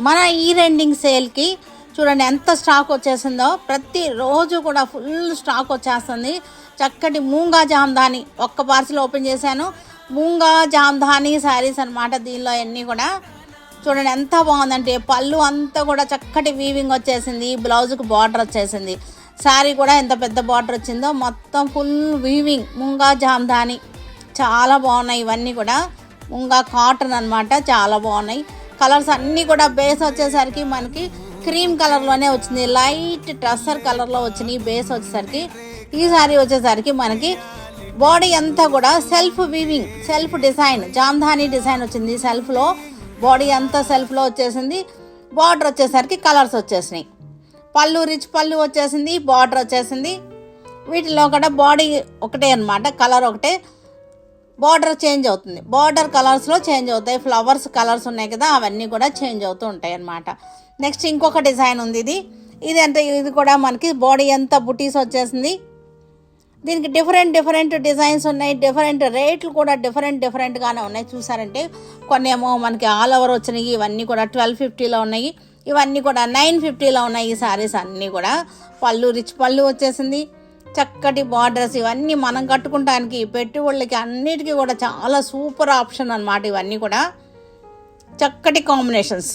మన ఈ రెండింగ్ సేల్కి చూడండి ఎంత స్టాక్ వచ్చేసిందో ప్రతిరోజు కూడా ఫుల్ స్టాక్ వచ్చేస్తుంది. చక్కటి మూంగా జామ్దాని ఒక్క పార్సిల్ ఓపెన్ చేశాను. మూంగా జామ్దాని శారీస్ అన్నమాట దీనిలో అన్నీ కూడా. చూడండి ఎంత బాగుందంటే పళ్ళు అంతా కూడా చక్కటి వీవింగ్ వచ్చేసింది. బ్లౌజ్కి బార్డర్ వచ్చేసింది. శారీ కూడా ఎంత పెద్ద బార్డర్ వచ్చిందో మొత్తం ఫుల్ వీవింగ్ ముంగా జామ్దాని. చాలా బాగున్నాయి ఇవన్నీ కూడా. ముంగా కాటన్ అనమాట చాలా బాగున్నాయి. కలర్స్ అన్నీ కూడా బేస్ వచ్చేసరికి మనకి క్రీమ్ కలర్లోనే వచ్చింది. లైట్ టస్సర్ కలర్లో వచ్చినాయి బేస్ వచ్చేసరికి ఈ వచ్చేసరికి మనకి బాడీ అంతా కూడా self weaving self design Jamdani design వచ్చింది. సెల్ఫ్లో బాడీ అంతా సెల్ఫ్లో వచ్చేసింది. బార్డర్ వచ్చేసరికి కలర్స్ వచ్చేసినాయి. పళ్ళు రిచ్ పళ్ళు వచ్చేసింది బార్డర్ వచ్చేసింది. వీటిలో కూడా బాడీ ఒకటే అనమాట కలర్ ఒకటే. బార్డర్ చేంజ్ అవుతుంది. బార్డర్ కలర్స్లో చేంజ్ అవుతాయి. ఫ్లవర్స్ కలర్స్ ఉన్నాయి కదా అవన్నీ కూడా చేంజ్ అవుతూ ఉంటాయి అన్నమాట. నెక్స్ట్ ఇంకొక డిజైన్ ఉంది ఇది. ఇది అంటే ఇది కూడా మనకి బాడీ అంతా బుటీస్ వచ్చేసింది. దీనికి డిఫరెంట్ డిఫరెంట్ డిజైన్స్ ఉన్నాయి. డిఫరెంట్ రేట్లు కూడా డిఫరెంట్ డిఫరెంట్గానే ఉన్నాయి. చూసారంటే కొన్ని ఏమో మనకి ఆల్ ఓవర్ వచ్చినాయి. ఇవన్నీ కూడా ట్వెల్వ్ ఫిఫ్టీలో ఉన్నాయి. ఇవన్నీ కూడా నైన్ ఫిఫ్టీలో ఉన్నాయి ఈ సారీస్ అన్నీ కూడా. పళ్ళు రిచ్ పళ్ళు వచ్చేసింది. చక్కటి బార్డర్స్ ఇవన్నీ మనం కట్టుకుంటానికి పెట్టుబడులకి అన్నిటికీ కూడా చాలా సూపర్ ఆప్షన్ అనమాట ఇవన్నీ కూడా. చక్కటి కాంబినేషన్స్